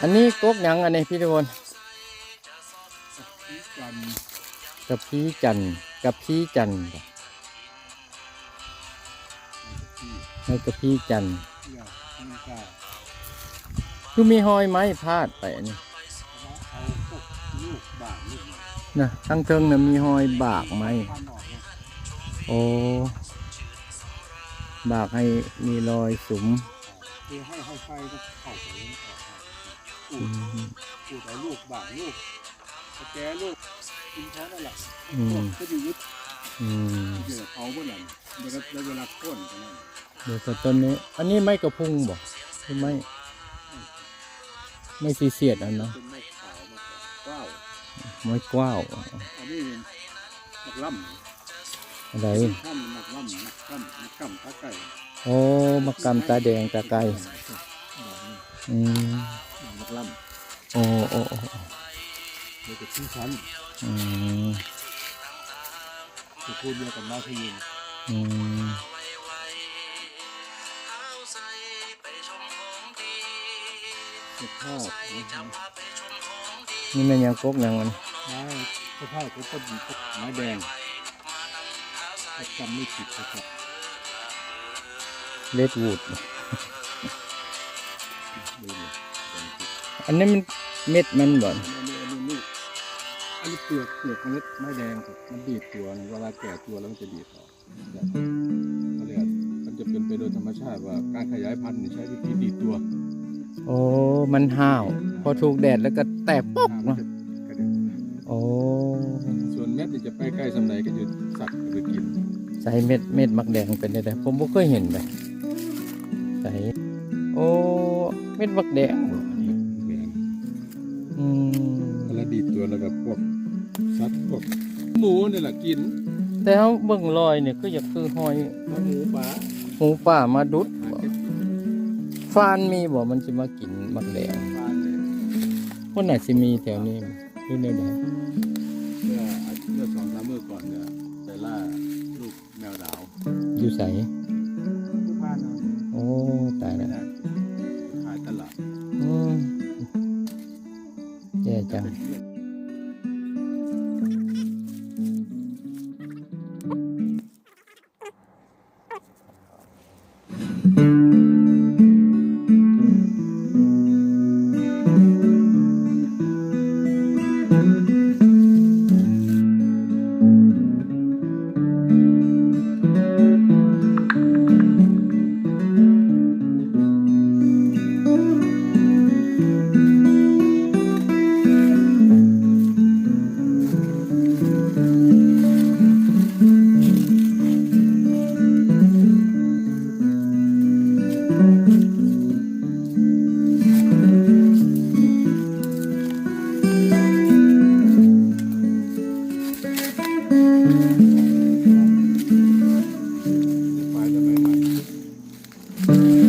อันนี้กกหยังอันนี้พี่ทุกคนกันกับพี่จันทร์กับพี่จันทร์บ่ที่ให้กับพี่จันทร์เลือกทั้งกาคือมีหอยไม้พาดไปอันนี้แล้วเอาพวกลูกบางลูกเนี่ยนะทั้งเทิงน่ะมีหอยบากไม้พันออกเนี่ยโอ้บากให้มีรอยสุมคือให้ให้ไฟก็เข้าไป ขูดขูดเอาลูกบางลูกสแกลูกกินเขานั่นแหละอืพวกก็ดียึดอืมเดี๋ยวเขาเมื่อไหร่เดี๋ยวก็แล้วเวลาก้นกันนั่นเดี๋ยวก็ต้นนี้ อันนี้ไม่กระพุงบ่ใช่ไหมไม่สีเสียดอันเนาะเป็นไม้ขาวมาก่อนว้าวไม้กว้าวอันนี้เป็นหมักล่ำอะไรข้ามหมักล่ำหมักล่ำหมักกำตาไก่โอ้มะกำตาแดงตาไก่ อืมหมักล่ำโอ้โอ้โอ้ำเดี๋ยวจะที่ชั้นอืมจะพูดเดียวกับน้าพี่ยินอืมสภาพนี่แมันยังกกยังมันไม้สภาพเขาต้นไม้แดงจำไม่ผิดนะครับเลดวูด อันนี้มันเม็ดมันบ่อันนี้อันนี้นี่อันนี้เปลือกเปลือกเมล็ดไม้แดงครับมันดีดตัวนะเวลาแก่ตัวแล้วมันจะดีดออกเขาเรียกมันจะเป็นไปโดยธรรมชาติว่าการขยายพันธุ์เนี่ยใช้วิธีดีดตัว โอ้มันห้าว พอถูกแดดแล้วก็แตกปุ๊บมัเนาะจะกระเด็นโอ้ส่วนเม็ดนี่จะไปใกล้สำไหนก็จะสัตว์จะกิน ใส่เม็ดเม็ดมักแดงเป็นได้ๆผมบ่เคยเห็นเลยใส่โอ้เม็ดมักแดง นี่แหละกินแต่เฮาเบิ่งรอยเนี่ยก็อยากคือหอยแล้วหมูป่าหมูป่ามาดุดหาบ่เก็บฟานมีบ่มันสิมากินมักแดงปลาเนี่ยคนน่าสิมีแถวนี้หรือแนวใดเมื่ออาทิตย์เมื่อสองสามมื้อก่อนเนี่ยไปล่าลูกแมวดาวอยู่ไสผู้พานเอาโอ้ตายไม่แล้วได้ขายตลาดอืมแย่จัง น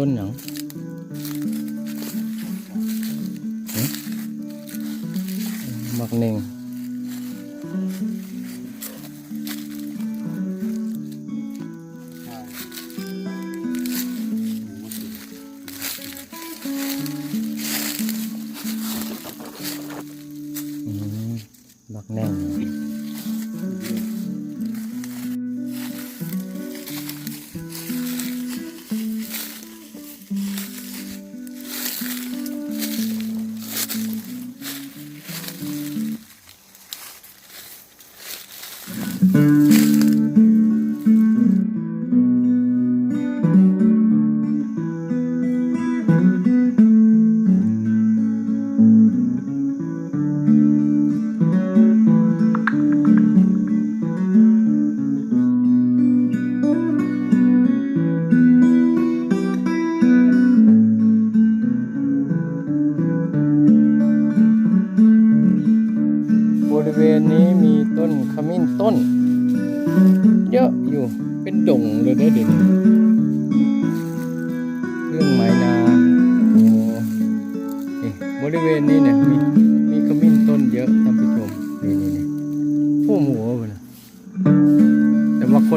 ต้นหยังหึมักเน่ง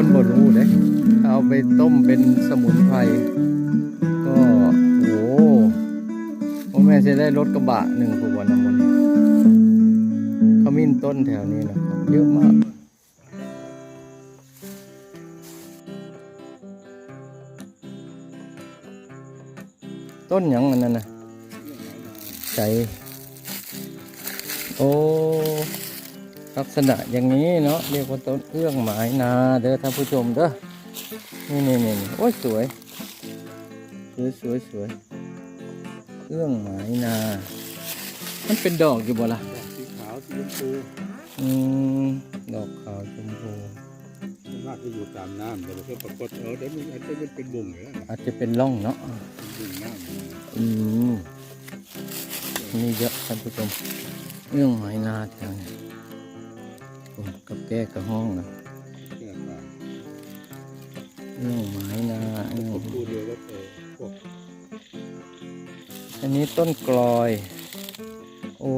คนบ่รู้เด้เอาไปต้มเป็นสมุนไพรก็โอ้พ่อแม่จะได้รถกระบะหนึ่งผัวันน้ำมันต์ขมิ้นต้นแถวนี้นะครับเยอะมากต้นหยังอันนั้นนะใจโอ้ ลักษณะอย่างนี้เนาะเรียกว่าต้นเอื้องหมายนาเด้อท่านผู้ชมเด้อนี่นี่นี่นี่โอ้ยสวย สวยสวยสวยเอื้องหมายนา มันเป็นดอกอยู่บ่ล่ะสีขาวสีชมพูอืมดอกขาวชมพูส่วนมากจะอยู่ตามน้ำแต่เราก็ปรากฏเออเดี๋ยวมันอาจจะมันเป็นบุ่งอยู่แล้วนะอาจจะเป็นร่องเนาะเป็นบุ่งน้ำอืมมีเยอะท่านผู้ชมเรื่องหอยนาแถวนี้โอ้ ก้กับห้องนะแก้ป่าเรื่องหนาเรื่องผมดูเดียวว่าเออพวกอันนี้ต้นกลอย โอ้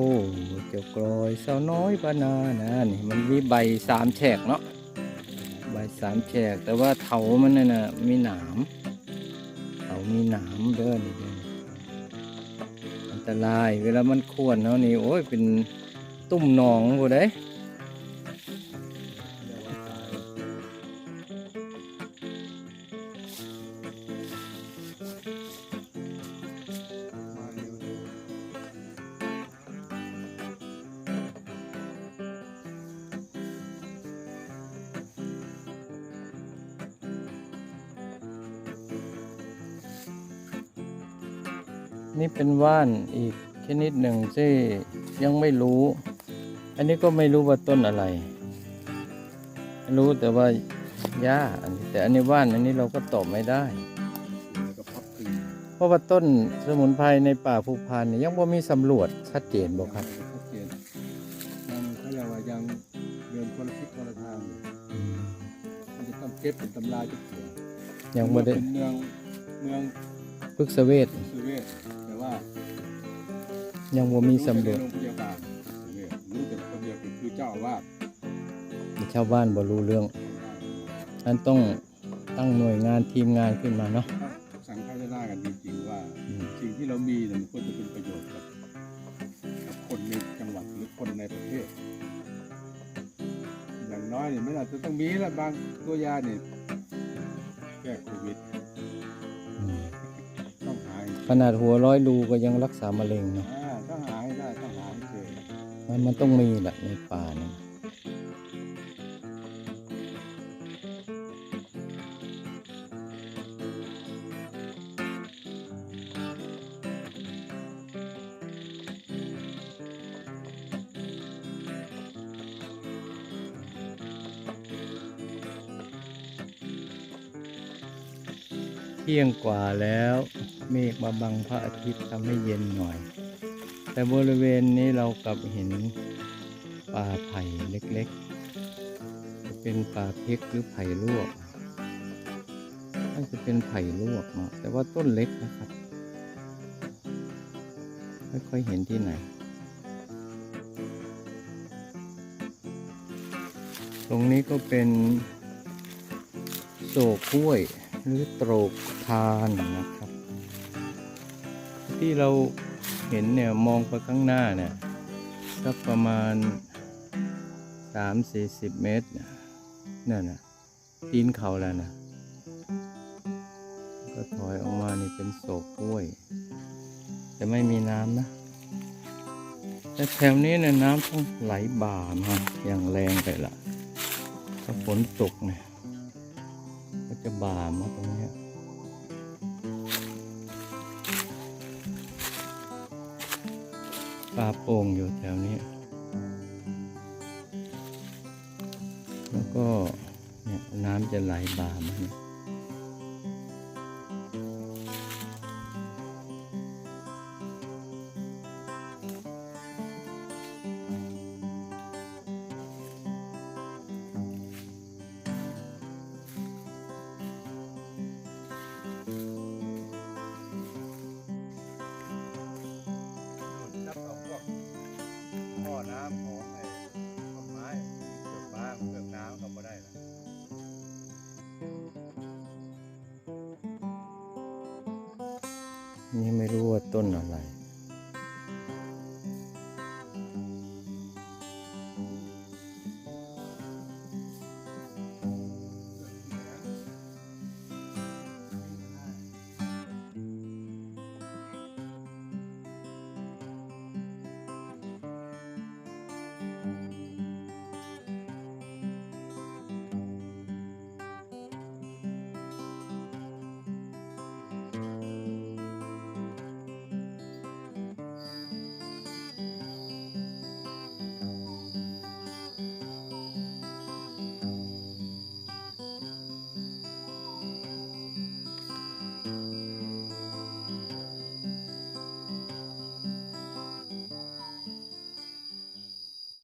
เจ้ากลอยสาวน้อยปานานะนี่มันมีใบสามแฉกเนาะใบสามแฉกแต่ว่าเถามันน่ะนะมีหนามเถามีหนามเด้อนี่อันตรายเวลามันขวนเนาะนี่โอ้ยเป็นตุ่มหนองกูได้ นี่เป็นว่านอีกชนิดหนึ่งที่ยังไม่รู้ อันนี้ก็ไม่รู้ว่าต้นอะไร รู้แต่ว่าหญ้าอันนี้แต่อันนี้ว่านอันนี้เราก็ตอบไม่ได้แล้วก็พับขึ้นเพราะว่าต้นสมุนไพรในป่าภูพานเนี่ยยังบ่มีสำรวจชัดเจนบอกครับชัดเจนยังเขาเรียกว่ายังเดินคนละทิศคนละทางอยู่มันจะต้องเก็บเป็นตำราจุดเขียนยังบ่ได้เป็นเมืองเมืองปรึกษเวชสุเวศแต่ ว่ายังบ่มีสำรวจโรงพยาบาลสุเวศรู้แต่คนเดียวคือเจ้าอาวาสชาวบ้านบ่รู้เรื่องนั้นต้องตั้งหน่วยงานทีมงานขึ้นมาเนาะสังฆทากันจริงๆว่าอืมสิ่งที่เรามีเนี่ยมันควรจะเป็นประโยชน์กับกับคนในจังหวัดหรือคนในประเทศ อย่างน้อยเนี่ยไม่อาจจะต้องมีละบางตัวยาเนี่ยแก้โควิดอืมต้องหาย ขนาดหัวร้อยรูก็ยังรักษามะเร็งเนาะอ่าต้องหาให้ได้ต้องหาให้เจอมันมันต้องมีแหละในป่านี่เที่ยงกว่าแล้ว เมฆมาบังพระอาทิตย์ทำให้เย็นหน่อย แต่บริเวณนี้เรากลับเห็นป่าไผ่เล็กๆ จะเป็นป่าเพกหรือไผ่ลวกน่าจะเป็นไผ่ลวกเนาะแต่ว่าต้นเล็กนะครับ ไม่ค่อยเห็นที่ไหน ตรงนี้ก็เป็นโศกกล้วยหรือโตรกทานนะครับ ที่เราเห็นเนี่ยมองไปข้างหน้าเนี่ยสักประมาณสามสี่สิบเมตรเนี่ยนั่นนะตีนเขาแล้วนะก็ถอยออกมานี่เป็นโศกกล้วย แต่ไม่มีน้ำนะ แต่แถวนี้เนี่ยน้ำต้องไหลบ่ามาอย่างแรงไปละถ้าฝนตกเนี่ยก็จะบ่ามาตรงนี้ ปลาโป่งอยู่แถวนี้ แล้วก็เนี่ยน้ำจะไหลบ่ามาเนี่ย ต้นอะไร